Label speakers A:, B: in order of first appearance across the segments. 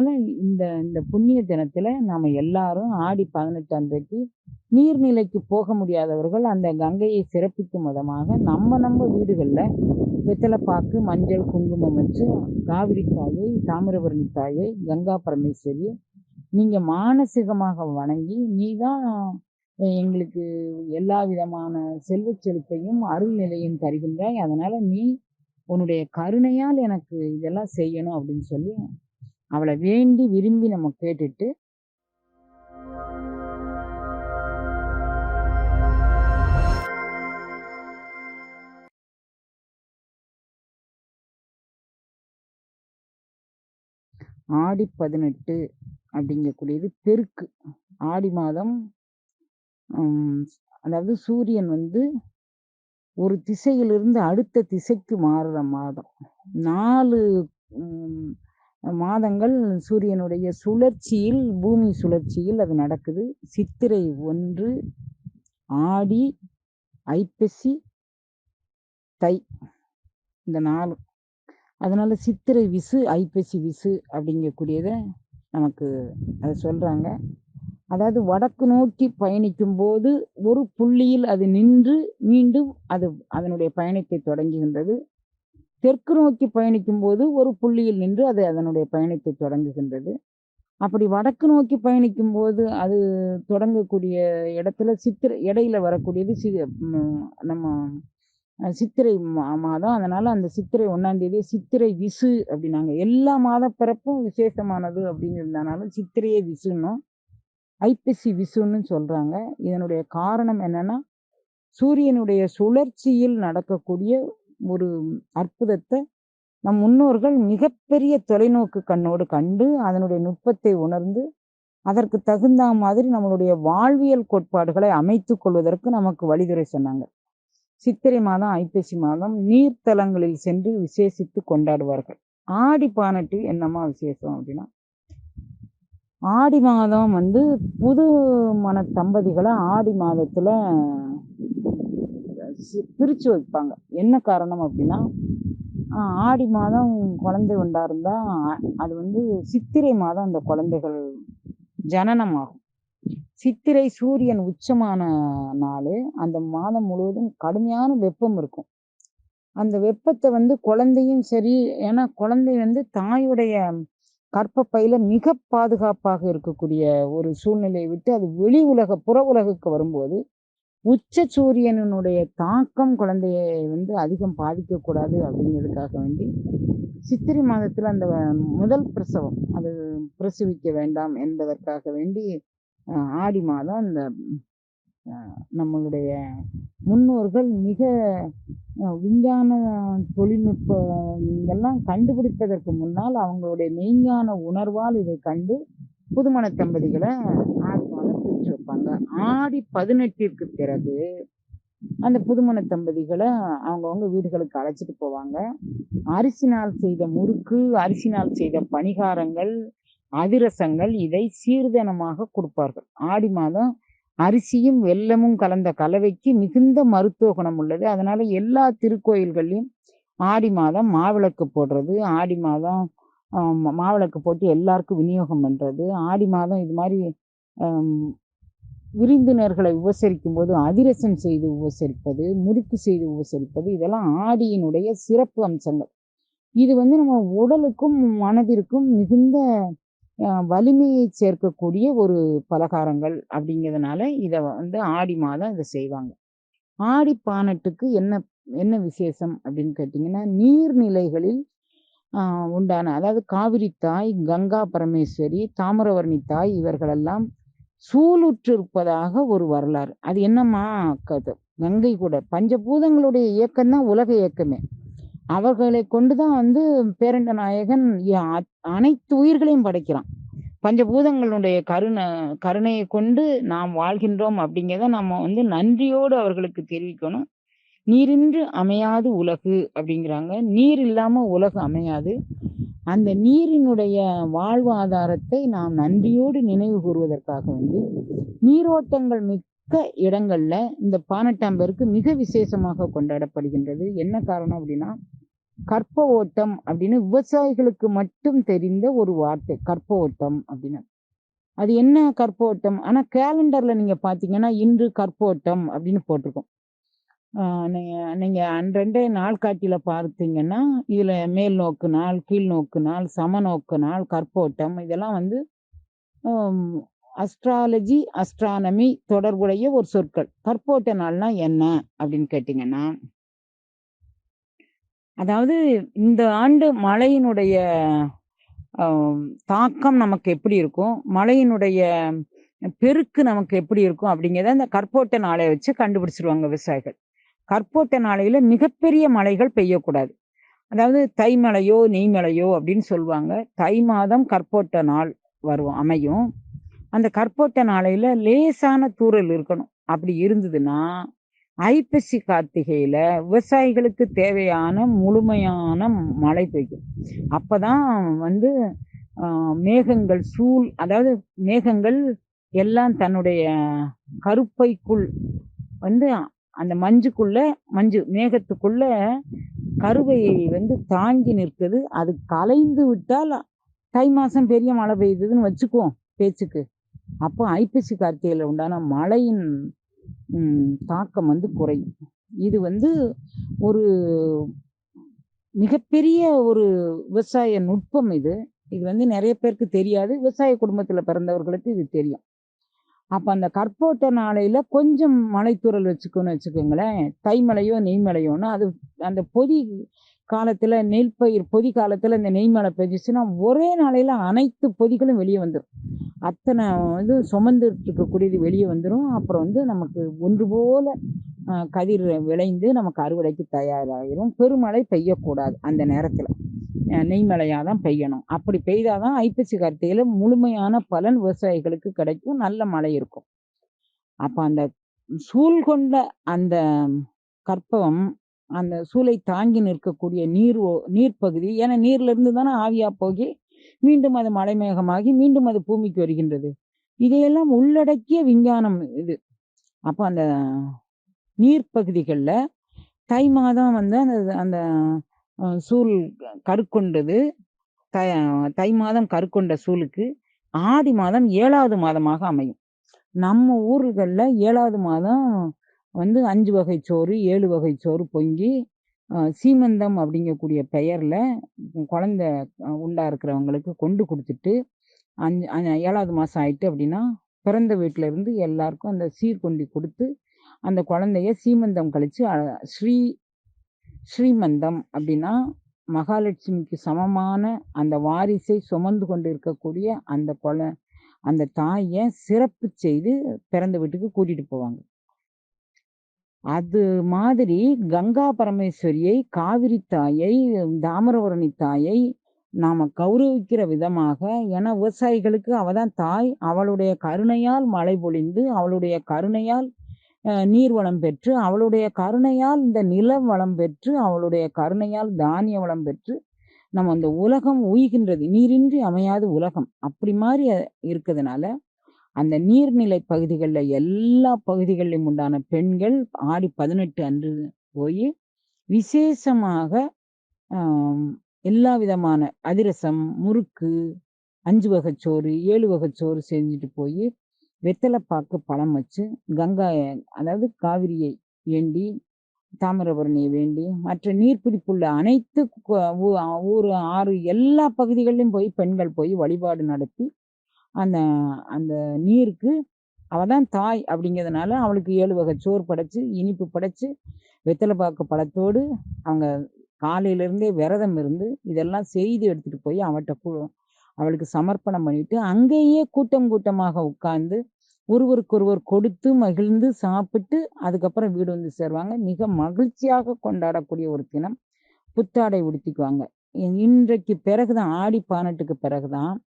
A: அதனால இந்த இந்த புண்ணிய தினத்துல நாம எல்லாரும் ஆடி பதினெட்டு அன்றைக்கு நீர்நிலைக்கு போக முடியாதவர்கள் அந்த கங்கையை சிறப்பிக்கும் விதமாக நம்ம நம்ம வீடுகளில் வெத்தலைப்பாக்கு மஞ்சள் குங்குமம் வச்சு காவிரி தாயை தாமிரபரணி தாயை கங்கா பரமேஸ்வரி நீங்க மானசீகமாக வணங்கி நீதான் எங்களுக்கு எல்லா விதமான செல்வ செழிப்பையும் அருள் நிலையும் தருகின்றாய். அதனால நீ உன்னுடைய கருணையால் எனக்கு இதெல்லாம் செய்யணும் அப்படின்னு சொல்லி அவளை வேண்டி விரும்பி நம்ம கேட்டுட்டு ஆடி பதினெட்டு அப்படிங்கக்கூடியது பெருக்கு ஆடி மாதம் ஹம், அதாவது சூரியன் வந்து ஒரு திசையிலிருந்து அடுத்த திசைக்கு மாறுற மாதம். நாலு மாதங்கள் சூரியனுடைய சுழற்சியில் பூமி சுழற்சியில் அது நடக்குது. சித்திரை ஒன்று ஆடி ஐப்பசி தை இந்த நாலு. அதனால சித்திரை விசு ஐப்பசி விசு அப்படிங்கக்கூடியதை நமக்கு அதை சொல்றாங்க. அதாவது வடக்கு நோக்கி பயணிக்கும் போது ஒரு புள்ளியில் அது நின்று மீண்டும் அது அதனுடைய பயணத்தை தொடங்குகின்றது. தெற்கு நோக்கி பயணிக்கும் போது ஒரு புள்ளியில் நின்று அது அதனுடைய பயணத்தை தொடங்குகின்றது. அப்படி வடக்கு நோக்கி பயணிக்கும் போது அது தொடங்கக்கூடிய இடத்துல சித்திரை இடையில வரக்கூடியது சி நம்ம சித்திரை மா- மாதம். அதனால அந்த சித்திரை ஒன்னாம் தேதி சித்திரை விசு அப்படின்னாங்க. எல்லா மாத பிறப்பும் விசேஷமானது அப்படிங்கிறதுனாலும் சித்திரையே விசுன்னும். ஐப்பசி விசுன்னு சொல்றாங்க. இதனுடைய காரணம் என்னன்னா சூரியனுடைய சுழற்சியில் நடக்கக்கூடிய ஒரு அற்புதத்தை நம் முன்னோர்கள் மிகப்பெரிய தொலைநோக்கு கண்ணோடு கண்டு அதனுடைய நுட்பத்தை உணர்ந்து அதற்கு தகுந்த மாதிரி நம்மளுடைய வாழ்வியல் கோட்பாடுகளை அமைத்துக் கொள்வதற்கு நமக்கு வழிதுரை சொன்னாங்க. சித்திரை மாதம் ஐப்பசி மாதம் நீர்த்தலங்களில் சென்று விசேஷித்து கொண்டாடுவார்கள். ஆடி பானட்டு என்னமா விசேஷம் அப்படின்னா ஆடி மாதம் வந்து புது மன தம்பதிகளை ஆடி மாதத்துல சி- பிரிச்சு வைப்பாங்க. என்ன காரணம் அப்படின்னா ஆடி மாதம் குழந்தை உண்டாருந்தா இருந்தால் அது வந்து சித்திரை மாதம் அந்த குழந்தைகள் ஜனனமாகும். சித்திரை சூரியன் உச்சமான நாள் அந்த மாதம் முழுவதும் கடுமையான வெப்பம் இருக்கும். அந்த வெப்பத்தை வந்து குழந்தையும் சரி ஏன்னா குழந்தை வந்து தாயுடைய கற்பப்பையில மிக பாதுகாப்பாக இருக்கக்கூடிய ஒரு சூழ்நிலையை விட்டு அது வெளி உலக புற உலகுக்கு வரும்போது உச்ச சூரியனுடைய தாக்கம் குழந்தையை வந்து அதிகம் பாதிக்கக்கூடாது அப்படிங்கிறதுக்காக வேண்டி சித்திரை மாதத்தில் அந்த முதல் பிரசவம் அது பிரசவிக்க வேண்டாம் என்பதற்காக வேண்டி ஆடி மாதம் அந்த நம்மளுடைய முன்னோர்கள் மிக விஞ்ஞான தொழில்நுட்பங்கள்லாம் கண்டுபிடிப்பதற்கு முன்னால் அவங்களுடைய மெய்ஞான உணர்வால் இதை கண்டு புதுமண தம்பதிகளை ஆடி வைப்பாங்க ஆடி பதினெட்டிற்கு பிறகு அந்த புதுமண தம்பதிகளை அவங்கவுங்க வீடுகளுக்கு அழைச்சிட்டு போவாங்க. அரிசினால் செய்த முறுக்கு அரிசினால் செய்த பணிகாரங்கள் அதிரசங்கள் இதை சீர்தனமாக கொடுப்பார்கள். ஆடி மாதம் அரிசியும் வெல்லமும் கலந்த கலவைக்கு மிகுந்த மருத்துவ குணம் உள்ளது. அதனால எல்லா திருக்கோயில்கள்லையும் ஆடி மாதம் மாவிளக்கு போடுறது ஆடி மாதம் மாவிளக்கு போட்டு எல்லாருக்கும் விநியோகம் பண்றது ஆடி மாதம் இது மாதிரி விருந்தினர்களை உபசரிக்கும் போது அதிரசம் செய்து உபசரிப்பது முறுக்கு செய்து உபசரிப்பது இதெல்லாம் ஆடியினுடைய சிறப்பு அம்சங்கள். இது வந்து நம்ம உடலுக்கும் மனதிற்கும் மிகுந்த வலிமையை சேர்க்கக்கூடிய ஒரு பலகாரங்கள் அப்படிங்கிறதுனால இதை வந்து ஆடி மாதம் இதை செய்வாங்க. ஆடி பானட்டுக்கு என்ன என்ன விசேஷம் அப்படின்னு கேட்டிங்கன்னா நீர்நிலைகளில் உண்டான அதாவது காவிரி தாய் கங்கா பரமேஸ்வரி தாமிரவர்ணி தாய் இவர்களெல்லாம் சூளுற்றிருப்பதாக ஒரு வரலாறு. அது என்னம்மா கது? கங்கை கூட. பஞ்சபூதங்களுடைய இயக்கம் தான் உலக இயக்கமே. அவர்களை கொண்டுதான் வந்து பேரண்ட நாயகன் அனைத்து உயிர்களையும் படைக்கிறான். பஞ்சபூதங்களுடைய கருணை கருணையை கொண்டு நாம் வாழ்கின்றோம் அப்படிங்கிறத நம்ம வந்து நன்றியோடு அவர்களுக்கு தெரிவிக்கணும். நீரின்று அமையாது உலகு அப்படிங்கிறாங்க. நீர் இல்லாம உலகு அமையாது. அந்த நீரினுடைய வாழ்வாதாரத்தை நாம் நன்றியோடு நினைவு கூறுவதற்காக வந்து நீரோட்டங்கள் மிக்க இடங்கள்ல இந்த பானட்டாம்பருக்கு மிக விசேஷமாக கொண்டாடப்படுகின்றது. என்ன காரணம் அப்படின்னா கற்ப ஓட்டம் அப்படின்னு விவசாயிகளுக்கு மட்டும் தெரிந்த ஒரு வார்த்தை கற்ப ஓட்டம் அப்படின்னு. அது என்ன கற்ப ஓட்டம்? ஆனா கேலண்டர்ல நீங்க பாத்தீங்கன்னா இன்று கற்ப ஓட்டம் அப்படின்னு போட்டிருக்கோம். ஆஹ் நீங்க நீங்க அன்றண்டே நாள்காட்டியில பார்த்தீங்கன்னா இதுல மேல் நோக்கு நாள் கீழ் நோக்கு நாள் சம நோக்கு நாள் கற்போட்டம் இதெல்லாம் வந்து அஸ்ட்ராலஜி அஸ்ட்ரானமி தொடர்புடைய ஒரு சொற்கள். கற்போட்ட நாள்னா என்ன அப்படின்னு கேட்டீங்கன்னா அதாவது இந்த ஆண்டு மழையினுடைய தாக்கம் நமக்கு எப்படி இருக்கும்? மழையினுடைய பெருக்கு நமக்கு எப்படி இருக்கும்? அப்படிங்கிறத இந்த கற்போட்ட நாளை வச்சு கண்டுபிடிச்சிருவாங்க விவசாயிகள். கற்போட்ட நாளையில மிகப்பெரிய மழைகள் பெய்யக்கூடாது. அதாவது தை மழையோ நெய் மலையோ அப்படின்னு சொல்லுவாங்க. தை மாதம் கற்போட்ட நாள் வரும் அமையும். அந்த கற்போட்ட நாளையில லேசான தூறல் இருக்கணும். அப்படி இருந்ததுன்னா ஐப்பசி கார்த்திகையில விவசாயிகளுக்கு தேவையான முழுமையான மழை பெய்யும். அப்பதான் வந்து மேகங்கள் சூழ் அதாவது மேகங்கள் எல்லாம் தன்னுடைய கருப்பைக்குள் வந்து அந்த மஞ்சுக்குள்ள மஞ்சு மேகத்துக்குள்ள கருவையை வந்து தாங்கி நிற்குது. அது கலைந்து விட்டால் தை மாதம் பெரிய மழை பெய்யுதுன்னு வச்சுக்குவோம் பேச்சுக்கு. அப்போ ஐப்பசி கார்த்திகையில் உண்டான மழையின் தாக்கம் வந்து குறையும். இது வந்து ஒரு மிகப்பெரிய ஒரு விவசாய நுட்பம் இது. இது வந்து நிறைய பேருக்கு தெரியாது. விவசாய குடும்பத்தில் பிறந்தவர்களுக்கு இது தெரியும். அப்போ அந்த கற்போட்ட நாளையில் கொஞ்சம் மலைத்தூரல் வச்சுக்கோன்னு வச்சுக்கோங்களேன். தைமலையோ நெய்மலையோன்னு நெய் அது அந்த பொதி காலத்தில் நெல் பயிர் பொதி காலத்தில் இந்த நெய்மலை பெஞ்சிச்சுன்னா ஒரே நாளையில் அனைத்து பொதிகளும் வெளியே வந்துடும் அத்தனை இது சுமந்துட்டு இருக்கக்கூடியது வெளியே வந்துடும் அப்புறம் வந்து நமக்கு ஒன்று போல கதிர் விளைந்து நமக்கு அறுவடைக்கு தயாராகிடும் பெருமழை பெய்யக்கூடாது அந்த நேரத்தில். அஹ், நெய் தான் பெய்யணும். அப்படி பெய்தாதான் ஐப்பசி கார்த்திகையில் முழுமையான பலன் விவசாயிகளுக்கு கிடைக்கும். நல்ல மழை இருக்கும். அப்போ அந்த சூழ் கொண்ட அந்த கற்பம் அந்த சூளை தாங்கி நிற்கக்கூடிய நீர் ஓ- நீர்ப்பகுதி ஏன்னா நீர்லேருந்து தானே ஆவியா போகி மீண்டும் அது மலை மேகமாகி மீண்டும் அது பூமிக்கு வருகின்றது. இதையெல்லாம் உள்ளடக்கிய விஞ்ஞானம் இது. அப்போ அந்த நீர்ப்பகுதிகளில் தை மாதம் வந்து அந்த அந்த சூல் கருக்கொண்டது. தை தை மாதம் கருக்கொண்ட சூலுக்கு ஆடி மாதம் ஏழாவது மாதமாக அமையும். நம்ம ஊர்களில் ஏழாவது மாதம் வந்து அஞ்சு வகை சோறு ஏழு வகை சோறு பொங்கி சீமந்தம் அப்படிங்கக்கூடிய பெயரில் குழந்தை உண்டாக உண்டா இருக்கிறவங்களுக்கு கொண்டு கொடுத்துட்டு அஞ்சு ஏழாவது மாதம் ஆயிட்டு அப்படின்னா பிறந்த வீட்டுல இருந்து எல்லாருக்கும் அந்த சீர்கொண்டி கொடுத்து அந்த குழந்தைய சீமந்தம் கழிச்சு ஸ்ரீ ஸ்ரீமந்தம் அப்படின்னா மகாலட்சுமிக்கு சமமான அந்த வாரிசை சுமந்து கொண்டு இருக்கக்கூடிய அந்த கொல அந்த தாயை சிறப்பு செய்து பிறந்த வீட்டுக்கு கூட்டிட்டு போவாங்க. அது மாதிரி கங்கா பரமேஸ்வரியை காவிரி தாயை தாமரவரணி தாயை நாம கௌரவிக்கிற விதமாக ஏன்னா விவசாயிகளுக்கு அவதான் தாய் அவளுடைய கருணையால் மழை பொழிந்து அவளுடைய கருணையால் நீர் வளம் பெற்று அவளுடைய கருணையால் இந்த நில வளம் பெற்று அவளுடைய கருணையால் தானிய வளம் பெற்று நம்ம அந்த உலகம் உய்கின்றது. நீரின்றி அமையாத உலகம். அப்படி மாதிரி இருக்கிறதுனால அந்த நீர்நிலை பகுதிகளில் எல்லா பகுதிகளிலும் உண்டான பெண்கள் ஆடி பதினெட்டு அன்று போய் விசேஷமாக எல்லா விதமான அதிரசம் முறுக்கு அஞ்சு வகைச்சோறு ஏழு வகைச்சோறு செஞ்சுட்டு போய் வெத்தலைப்பாக்கு பழம் வச்சு கங்கா அதாவது காவிரியை வேண்டி தாமிரபரணியை வேண்டி மற்ற நீர்பிடிப்புள்ள அனைத்து ஊ- ஊர் ஆறு எல்லா பகுதிகளிலும் போய் பெண்கள் போய் வழிபாடு நடத்தி அந்த அந்த நீருக்கு அவள் தான் தாய் அப்படிங்கிறதுனால அவளுக்கு ஏழு வகை சோறு படைச்சு இனிப்பு படைச்சு வெத்தலைப்பாக்கு பழத்தோடு அவங்க காலையிலேருந்தே விரதம் இருந்து இதெல்லாம் செய்து எடுத்துகிட்டு போய் அவட்ட அவளுக்கு சமர்ப்பணம் பண்ணிட்டு அங்கேயே கூட்டம் கூட்டமாக உட்கார்ந்து ஒருவருக்கொருவர் கொடுத்து மகிழ்ந்து சாப்பிட்டு அதுக்கப்புறம் வீடு வந்து சேருவாங்க. மிக மகிழ்ச்சியாக கொண்டாடக்கூடிய ஒரு தினம் புத்தாடை உடுத்திக்குவாங்க. இ- இன்றைக்கு பிறகுதான் ஆடி பானட்டுக்கு பிறகுதான்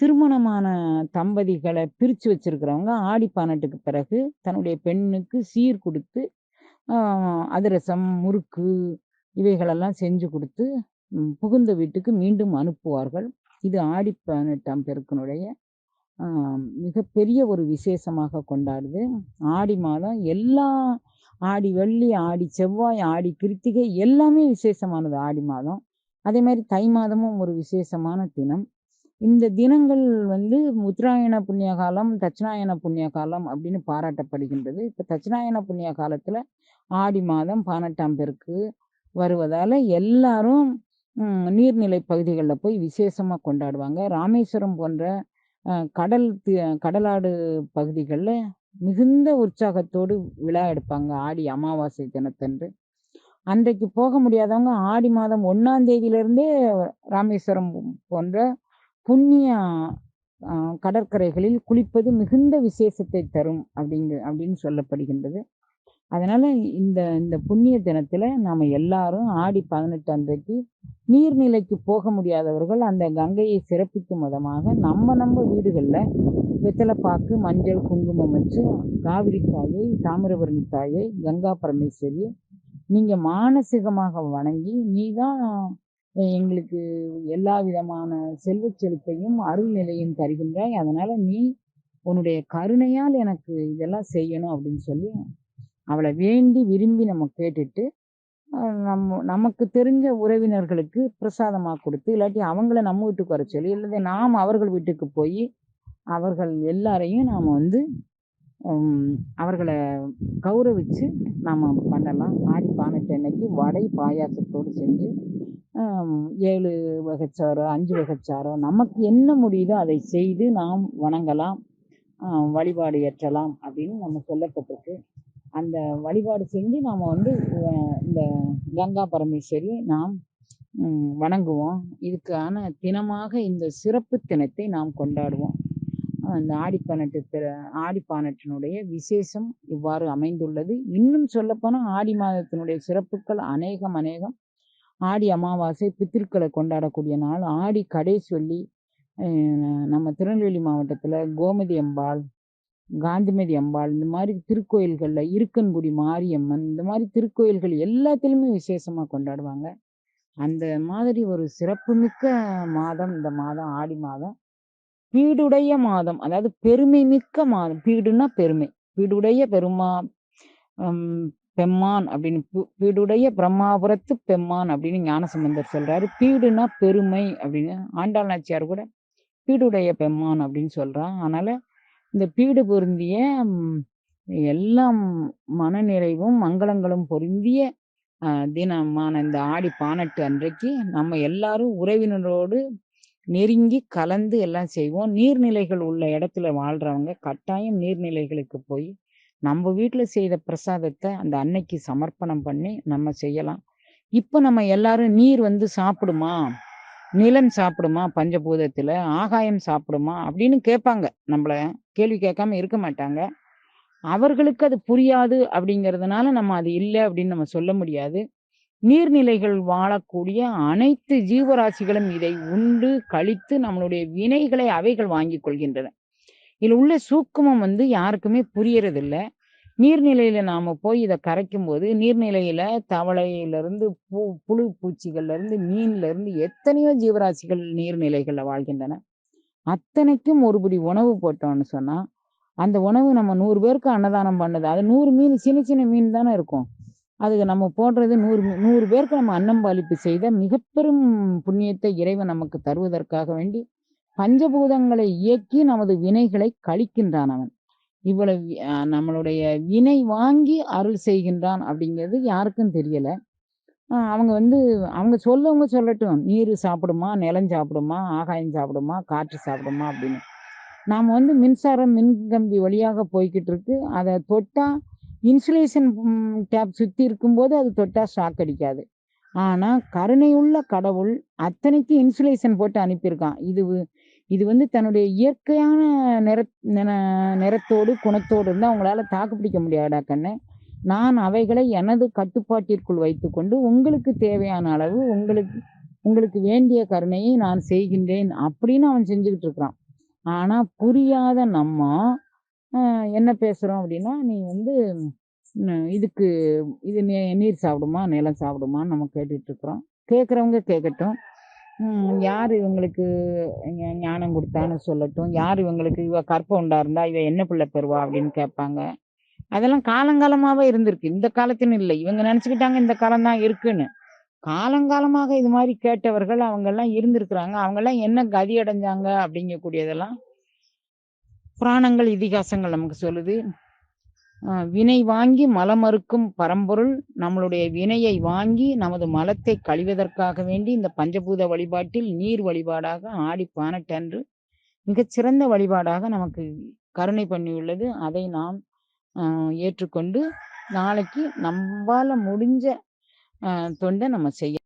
A: திருமணமான தம்பதிகளை பிரித்து வச்சிருக்கிறவங்க ஆடி பானட்டுக்கு பிறகு தன்னுடைய பெண்ணுக்கு சீர் கொடுத்து அதிரசம் முறுக்கு இவைகளெல்லாம் செஞ்சு கொடுத்து புகுந்த வீட்டுக்கு மீண்டும் அனுப்புவார்கள். இது ஆடி பதினெட்டாம் பெருக்கனுடைய மிகப்பெரிய ஒரு விசேஷமாக கொண்டாடுது ஆடி மாதம் எல்லா ஆடி வெள்ளி, ஆடி செவ்வாய், ஆடி கிருத்திகை எல்லாமே விசேஷமானது ஆடி மாதம். அதே மாதிரி தை மாதமும் ஒரு விசேஷமான தினம். இந்த தினங்கள் வந்து உத்தராயண புண்ணிய காலம், தட்சிணாயன புண்ணிய காலம் அப்படின்னு பாராட்டப்படுகின்றது. இப்போ தட்சிணாயன புண்ணிய காலத்தில் ஆடி மாதம் 18ஆம் பெருக்கு வருவதால் எல்லாரும் நீர்நிலை பகுதிகளில் போய் விசேஷமாக கொண்டாடுவாங்க. ராமேஸ்வரம் போன்ற கடல் தி கடலாடு பகுதிகளில் மிகுந்த உற்சாகத்தோடு விழா எடுப்பாங்க. ஆடி அமாவாசை தினத்தன்று. அன்றைக்கு போக முடியாதவங்க ஆடி மாதம் ஒன்றாம் தேதியிலிருந்தே ராமேஸ்வரம் போன்ற புண்ணிய கடற்கரைகளில் குளிப்பது மிகுந்த விசேஷத்தை தரும் அப்படிங்கு அப்படின்னு சொல்லப்படுகின்றது. அதனால இந்த இந்த புண்ணிய தினத்துல நாம எல்லாரும் ஆடி 18 அன்றைக்கு நீர்நிலைக்கு போக முடியாதவர்கள் அந்த கங்கையை சிறப்பிக்கும் விதமாக நம்ம நம்ம வீடுகளில் வெத்தலைப்பாக்கு பாக்கு, மஞ்சள், குங்குமம் வச்சு காவிரி தாயை, தாமிரபரணி தாயை, கங்கா பரமேஸ்வரி நீங்க மானசீகமாக வணங்கி, "நீ தான் எங்களுக்கு எல்லா விதமான செல்வ செழிப்பையும், அருள் நிலையும் தருகின்றாய். அதனால நீ உன்னுடைய கருணையால் எனக்கு இதெல்லாம் செய்யணும்." அப்படின்னு சொல்லி அவளை வேண்டி விரும்பி நம்ம கேட்டுட்டு, நம்ம நமக்கு தெரிஞ்ச உறவினர்களுக்கு பிரசாதமாக கொடுத்து இல்லாட்டி அவங்கள நம்ம வீட்டுக்கு வர சொல்லி, இல்லை நாம் அவர்கள் வீட்டுக்கு போய் அவர்கள் எல்லாரையும் நாம் வந்து அவர்களை கௌரவிச்சு நாம் பண்ணலாம். ஆடி 18 அன்னைக்கு வடை, பாயாசத்தோடு செஞ்சு, ஏழு வகைச்சாரோ அஞ்சு வகைச்சாரோ நமக்கு என்ன முடியுதோ அதை செய்து நாம் வணங்கலாம். வழிபாடு ஏற்றலாம் அப்படின்னு நம்ம சொல்லப்பட்டிருக்கு. அந்த வழிபாடு செஞ்சு நாம் வந்து இந்த கங்கா பரமேஸ்வரி நாம் வணங்குவோம். இதுக்கான தினமாக இந்த சிறப்பு தினத்தை நாம் கொண்டாடுவோம். அந்த ஆடிப்பானட்டு திற 18 திர ஆடி 18னுடைய விசேஷம் இவ்வாறு அமைந்துள்ளது. இன்னும் சொல்லப்போனால் ஆடி மாதத்தினுடைய சிறப்புக்கள் அநேகம் அநேகம். ஆடி அமாவாசை பித்திருக்களை கொண்டாடக்கூடிய நாள். ஆடி கடைசி நம்ம திருநெல்வேலி மாவட்டத்தில் கோமதி அம்பாள், காந்திமதி அம்பாள் இந்த மாதிரி திருக்கோயில்களில் இருக்கன்குடி மாரியம்மன் இந்த மாதிரி திருக்கோயில்கள் எல்லாத்திலுமே விசேஷமாக கொண்டாடுவாங்க. அந்த மாதிரி ஒரு சிறப்புமிக்க மாதம் இந்த மாதம் ஆடி மாதம். பீடுடைய மாதம். அதாவது பெருமை மிக்க மாதம். பீடுன்னா பெருமை. "பீடுடைய பெருமா பெம்மான்" அப்படின்னு "பீடுடைய பிரம்மாபுரத்து பெம்மான்" அப்படின்னு ஞானசம்பந்தர் சொல்றாரு. பீடுன்னா பெருமை அப்படின்னு. ஆண்டாள் நாச்சியார் கூட "பீடுடைய பெம்மான்" அப்படின்னு சொல்றான் அதனால இந்த பீடு பொருந்திய எல்லாம் மனநிறைவும், மங்களங்களும் பொருந்திய தினமான இந்த ஆடி 18 அன்றைக்கு நம்ம எல்லாரும் உறவினரோடு நெருங்கி கலந்து எல்லாம் செய்வோம். நீர்நிலைகள் உள்ள இடத்துல வாழ்றவங்க கட்டாயம் நீர்நிலைகளுக்கு போய், நம்ம வீட்டில் செய்த பிரசாதத்தை அந்த அன்னைக்கு சமர்ப்பணம் பண்ணி நம்ம செய்யலாம். இப்போ நம்ம எல்லாரும் "நீர் வந்து சாப்பிடுமா? நிலம் சாப்பிடுமா பஞ்சபூதத்தில் ஆகாயம் சாப்பிடுமா?" அப்படின்னு கேட்பாங்க. நம்மள கேள்வி கேட்காம இருக்க மாட்டாங்க. அவர்களுக்கு அது புரியாது அப்படிங்கிறதுனால நம்ம அது இல்லை அப்படின்னு நம்ம சொல்ல முடியாது. நீர்நிலைகள் வாழக்கூடிய அனைத்து ஜீவராசிகளும் இதை உண்டு, கழித்து நம்மளுடைய வினைகளை அவைகள் வாங்கிக் கொள்கின்றன. இதில் உள்ள சூக்குமம் வந்து யாருக்குமே புரியறதில்லை நீர்நிலையில நாம போய் இத கரைக்கும்போது, நீர்நிலையில தவளையிலிருந்து, பூ புழு பூச்சிகள்லேருந்து, மீன்லேருந்து எத்தனையோ ஜீவராசிகள் நீர்நிலைகள்ல வாழ்கின்றன. அத்தனைக்கும் ஒருபடி உணவு போட்டோம்னு சொன்னா, அந்த உணவு நம்ம நூறு பேருக்கு அன்னதானம் பண்ணுது. அது நூறு மீன் சின்ன சின்ன மீன் தானே இருக்கும். அதுக்கு நம்ம போடுறது நூறு நூறு பேருக்கு நம்ம அன்னம் பாலிப்பு செய்த மிகப்பெரும் புண்ணியத்தை இறைவன் நமக்கு தருவதற்காக வேண்டி, பஞ்சபூதங்களை இயக்கி நமது வினைகளை கழிக்கின்றான் அவன். இவ்வளவு நம்மளுடைய வினை வாங்கி அருள் செய்கின்றான் அப்படிங்கிறது யாருக்கும் தெரியல. அவங்க வந்து அவங்க சொல்லவங்க சொல்லட்டும். நீர் சாப்பிடுமா, நிலம் சாப்பிடுமா, ஆகாயம் சாப்பிடுமா, காற்று சாப்பிடுமா" அப்படின்னு. நாம் வந்து மின்சாரம், மின்கம்பி வழியாக போய்கிட்டு இருக்கு. அதை தொட்டால் இன்சுலேஷன் டேப் சுற்றி இருக்கும்போது அது தொட்டால் ஷாக் அடிக்காது. ஆனால் கருணையுள்ள கடவுள் அத்தனைக்கும் இன்சுலேஷன் போட்டு அனுப்பியிருக்கான். இது இது வந்து தன்னுடைய இயற்கையான நிற நிறத்தோடு, குணத்தோடு இருந்து அவங்களால தாக்கு பிடிக்க முடியாதா கண்ணு. நான் அவைகளை எனது கட்டுப்பாட்டிற்குள் வைத்துக்கொண்டு, உங்களுக்கு தேவையான அளவு உங்களுக்கு உங்களுக்கு வேண்டிய கருணையை நான் செய்கின்றேன் அப்படின்னு அவன் செஞ்சுக்கிட்டு இருக்கிறான். ஆனா, புரியாத நம்ம என்ன பேசுறோம் அப்படின்னா, "நீ வந்து இதுக்கு இது நீர் சாப்பிடுமா, நிலம் சாப்பிடுமான்னு" நம்ம கேட்டுட்டு இருக்கிறோம். கேட்கட்டும். யார் இவங்களுக்கு ஞானம் கொடுத்தான்னு சொல்லட்டும். யார் இவங்களுக்கு "இவ கற்ப உண்டா இருந்தா, இவ என்ன பிள்ளை பெறுவா?" அப்படின்னு கேட்பாங்க. அதெல்லாம் காலங்காலமாவே இருந்திருக்கு. இந்த காலத்துன்னு இல்லை இவங்க நினைச்சுக்கிட்டாங்க இந்த காலம் தான் இருக்குன்னு. காலங்காலமாக இது மாதிரி கேட்டவர்கள் அவங்கலாம் இருந்திருக்கிறாங்க. அவங்கலாம் என்ன கதி அடைஞ்சாங்க அப்படிங்கக்கூடியதெல்லாம் புராணங்கள், இதிகாசங்கள் நமக்கு சொல்லுது. வினை வாங்கி மலமறுக்கும் பரம்பொருள் நம்மளுடைய வினையை வாங்கி நமது மலத்தை கழிவதற்காக வேண்டி இந்த பஞ்சபூத வழிபாட்டில் நீர் வழிபாடாக ஆடி 18 அன்று மிகச்சிறந்த வழிபாடாக நமக்கு கருணை பண்ணியுள்ளது. அதை நாம் ஏற்றுக்கொண்டு நாளைக்கு நம்பால முடிஞ்ச தொண்டை நம்ம செய்ய